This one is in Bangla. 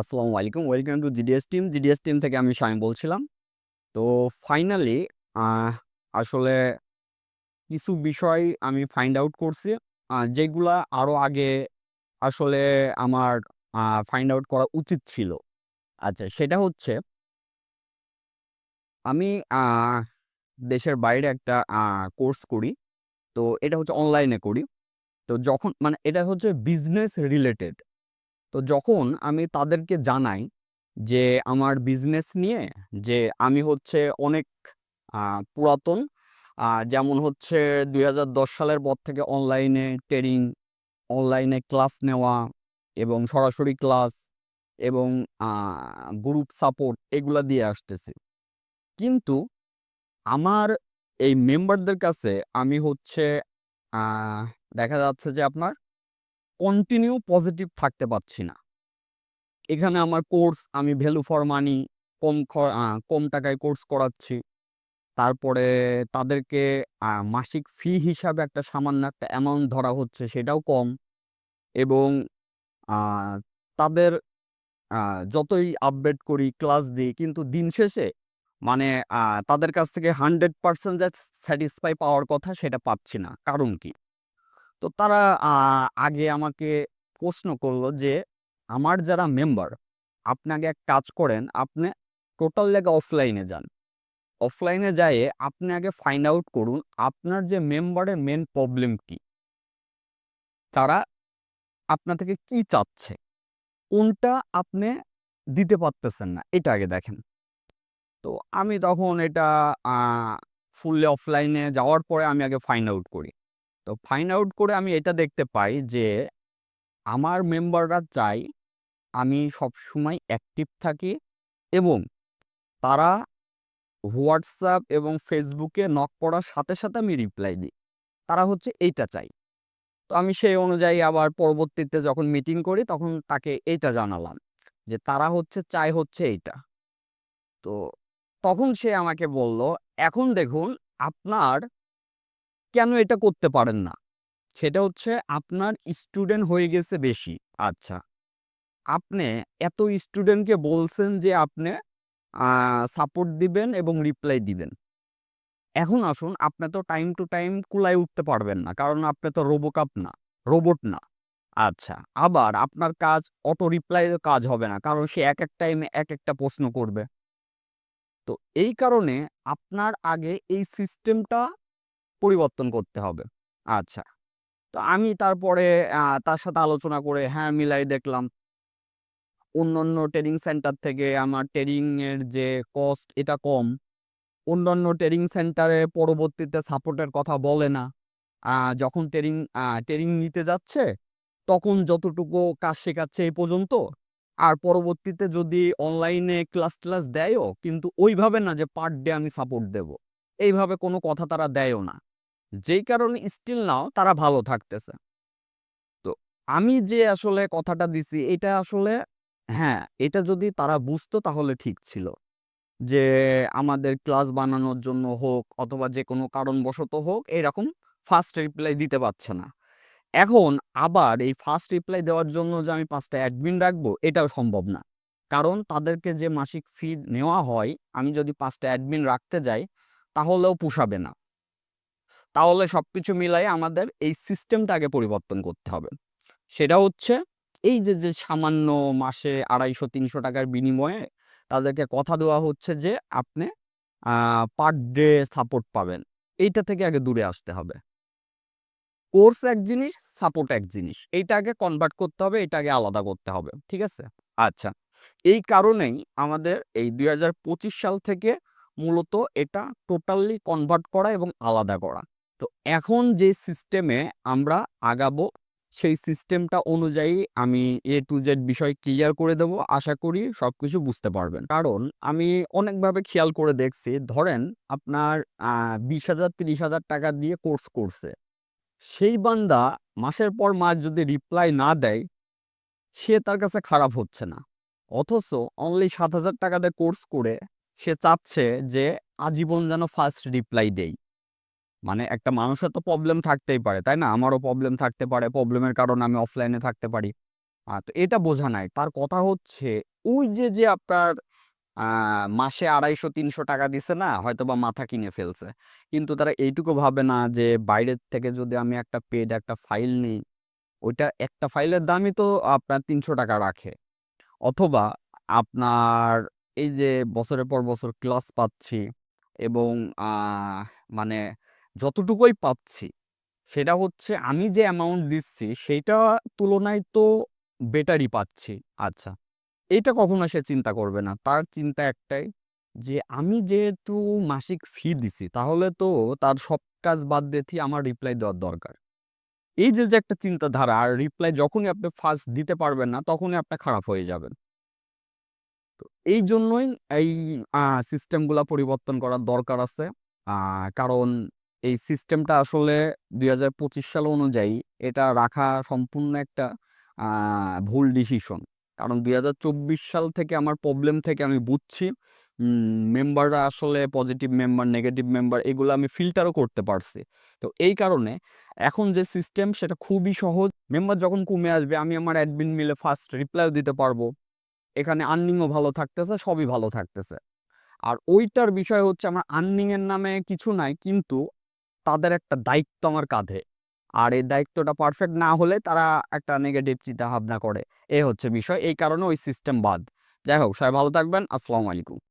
আসসালামু আলাইকুম। Welcome to GDS team. GDS team থেকে আমি শামীম বলছিলাম। তো ফাইনালি আসলে কিছু বিষয় আমি ফাইন্ড আউট করছি। যেগুলা আরও আগে আসলে আমার ফাইন্ড আউট করা উচিত ছিল। আচ্ছা সেটা হচ্ছে আমি দেশের বাইরে একটা কোর্স করি। তো এটা হচ্ছে অনলাইনে করি। তো যখন মানে এটা হচ্ছে বিজনেস রিলেটেড। তো যখন আমি তাদেরকে জানাই যে আমার বিজনেস নিয়ে যে আমি হচ্ছে অনেক পুরাতন যেমন হচ্ছে ২০১০ সালের পর থেকে অনলাইনে ট্রেডিং, অনলাইনে ক্লাস নেওয়া এবং সরাসরি ক্লাস এবং গ্রুপ সাপোর্ট এগুলা দিয়ে আসতেছি। কিন্তু আমার এই মেম্বারদের কাছে আমি হচ্ছে দেখা যাচ্ছে যে আপনার কন্টিনিউ পজিটিভ থাকতে পারছি না। এখানে আমার কোর্স আমি ভ্যালু ফর মানি কম কম টাকায় কোর্স করাচ্ছি। তারপরে তাদেরকে মাসিক ফি হিসাবে একটা সামান্য একটা অ্যামাউন্ট ধরা হচ্ছে সেটাও কম এবং তাদের যতই আপডেট করি, ক্লাস দিই কিন্তু দিন শেষে মানে তাদের কাছ থেকে 100% যে স্যাটিসফাই পাওয়ার কথা সেটা পাচ্ছি না। কারণ কি? তো তারা আগে আমাকে প্রশ্ন করল যে, "আমার যারা মেম্বার, আপনি আগে এক কাজ করেন, আপনি টোটাল জায়গা অফলাইনে যান। অফলাইনে যাইয়ে আপনি আগে ফাইন্ড আউট করুন আপনার যে মেম্বারের মেন প্রবলেম কি?" তারা আপনা থেকে কি চাচ্ছে? কোনটা আপনি দিতে পারতেছেন না, এটা আগে দেখেন। তো আমি তখন এটা ফুললি অফলাইনে যাওয়ার পরে আমি আগে ফাইন্ড আউট করি। তো ফাইন্ড আউট করে আমি এটা দেখতে পাই যে আমার মেম্বাররা চায় আমি সবসময় অ্যাক্টিভ থাকি এবং তারা হোয়াটসঅ্যাপ এবং ফেসবুকে নক করার সাথে, সাথে আমি রিপ্লাই দিই। তারা হচ্ছে এইটা চাই তো আমি সেই অনুযায়ী আবার পরবর্তীতে যখন মিটিং করি তখন তাকে এইটা জানালাম যে তারা হচ্ছে চায় হচ্ছে এইটা। তো তখন সে আমাকে বলল, "এখন দেখুন আপনার কেন এটা করতে পারেন না? সেটা হচ্ছে আপনার স্টুডেন্ট হয়ে গেছে বেশি। আচ্ছা। আপনি এত স্টুডেন্টকে বলছেন যে আপনি সাপোর্ট দিবেন এবং রিপ্লাই দিবেন। এখন আসুন আপনি তো টাইম টু টাইম কুলায় উঠতে পারবেন না। কারণ আপনি তো রোবোকাপ না, রোবট না। আচ্ছা। আবার আপনার কাজ অটো রিপ্লাই কাজ হবে না। কারণ সে এক এক টাইমে এক একটা প্রশ্ন করবে। তো এই কারণে আপনার আগে এই সিস্টেমটা পরিবর্তন করতে হবে। আচ্ছা। তো আমি তারপরে তার সাথে আলোচনা করে হ্যাঁ, মিলাই দেখলাম। অন্যান্য ট্রেনিং সেন্টার থেকে আমার ট্রেনিং এর যে কস্ট এটা কম। অন্যান্য ট্রেনিং সেন্টারে পরবর্তীতে সাপোর্টের কথা বলে না। যখন ট্রেনিং ট্রেনিং নিতে যাচ্ছে, তখন যতটুকু কাজ শেখাচ্ছে এই পর্যন্ত। আর পরবর্তীতে যদি অনলাইনে ক্লাস-ট্লাস দেয়ও কিন্তু ওইভাবে না যে পার ডে আমি সাপোর্ট দেব। এইভাবে কোনো কথা তারা দেয়ও না। যেই কারণে স্টিল নাও তারা ভালো থাকতেছে। তো আমি যে আসলে কথাটা দিছি এটা আসলে হ্যাঁ, এটা যদি তারা বুঝতো তাহলে ঠিক ছিল। যে আমাদের ক্লাস বানানোর জন্য হোক অথবা যেকোনো কারণবশত হোক এরকম ফার্স্ট রিপ্লাই দিতে পারছে না। এখন আবার এই ফার্স্ট রিপ্লাই দেওয়ার জন্য যে আমি পাঁচটা অ্যাডমিন রাখব এটাও সম্ভব না। কারণ তাদেরকে যে মাসিক ফি নেওয়া হয়, আমি যদি পাঁচটা অ্যাডমিন রাখতে যাই তাহলেও পোষাবে না। তাহলে সব কিছু মিলাই আমাদের এই সিস্টেমটা আগে পরিবর্তন করতে হবে। সেটা হচ্ছে এই যে, যে সামান্য মাসে আড়াইশো তিনশো টাকার বিনিময়ে তাদেরকে কথা দেওয়া হচ্ছে যে আপনি পার ডে সাপোর্ট পাবেন। এইটা থেকে আগে দূরে আসতে হবে। কোর্স এক জিনিস, সাপোর্ট এক জিনিস। এইটা আগে কনভার্ট করতে হবে, এটা আগে আলাদা করতে হবে। ঠিক আছে? আচ্ছা। এই কারণেই আমাদের এই ২০২৫ সাল থেকে মূলত এটা টোটালি কনভার্ট করা এবং আলাদা করা। তো এখন যে সিস্টেমে আমরা আগাবো সেই সিস্টেমটা অনুযায়ী আমি এ টু জেড বিষয় ক্লিয়ার করে দেব। আশা করি সবকিছু বুঝতে পারবেন। কারণ আমি অনেকভাবে খেয়াল করে দেখছি, ধরেন আপনার বিশ হাজার তিরিশ হাজার টাকা দিয়ে কোর্স করছে। সেই বান্দা মাসের পর মাস যদি রিপ্লাই না দেয়, সে তার কাছে খারাপ হচ্ছে না। অথচ অনলি ৳৭,০০০ টাকা দিয়ে কোর্স করে সে চাচ্ছে যে আজীবন যেন ফার্স্ট রিপ্লাই দেই। মানে একটা মানুষের তো প্রবলেম থাকতেই পারে, তাই না? আমারও প্রবলেম থাকতে পারে। প্রবলেমের কারণে আমি অফলাইনে থাকতে পারি। তো এটা বোঝা নাই। তার কথা হচ্ছে ওই যে, যে আপনার মাসে আড়াইশো তিনশো টাকা দিছে না? হয়তো বা মাথা কিনে ফেলছে। কিন্তু তারা এইটুকু ভাবে না যে বাইরের থেকে যদি আমি একটা পেড একটা ফাইল নিই, ওইটা একটা ফাইলের দামই তো আপনার ৳৩০০ রাখে। অথবা আপনার এই যে বছরের পর বছর ক্লাস পাচ্ছি এবং মানে যতটুকুই পাচ্ছি, সেটা হচ্ছে আমি যে অ্যামাউন্ট দিচ্ছি সেইটা তুলনায় তো বেটারই পাচ্ছি। আচ্ছা, এটা কখনো সে চিন্তা করবে না। তার চিন্তা একটাই যে আমি যেহেতু মাসিক ফি দিছি, তাহলে তো তার সব কাজ বাদ দিয়ে আমার রিপ্লাই দেওয়ার দরকার। এই যে, যে একটা চিন্তাধারা আর রিপ্লাই যখনই আপনি ফার্স্ট দিতে পারবেন না, তখনই আপনি খারাপ হয়ে যাবেন। তো এই জন্যই এই সিস্টেমগুলা পরিবর্তন করার দরকার আছে। কারণ এই সিস্টেমটা আসলে ২০২৫ সাল অনুযায়ী এটা রাখা সম্পূর্ণ একটা ভুল ডিসিশন। কারণ ২০২৪ সাল থেকে আমার প্রবলেম থেকে আমি বুঝছি মেম্বাররা আসলে পজিটিভ মেম্বার, নেগেটিভ মেম্বার এগুলো আমি ফিল্টারও করতে পারছি। তো এই কারণে এখন যে সিস্টেম সেটা খুবই সহজ। মেম্বার যখন কমে আসবে আমি আমার অ্যাডমিন মিলে ফার্স্ট রিপ্লাইও দিতে পারব। এখানে আর্নিংও ভালো থাকতেছে, সবই ভালো থাকতেছে। আর ওইটার বিষয় হচ্ছে আমার আর্নিংয়ের নামে কিছু নাই কিন্তু তাদের একটা দায়িত্ব আমার কাঁধে। আর এই দায়িত্বটা পারফেক্ট না হলে তারা একটা নেগেটিভ চিন্তা ভাবনা করে। এ হচ্ছে বিষয়। এই কারণে ওই সিস্টেম বাদ। যাই হোক, সবাই ভালো থাকবেন। আসসালামু আলাইকুম।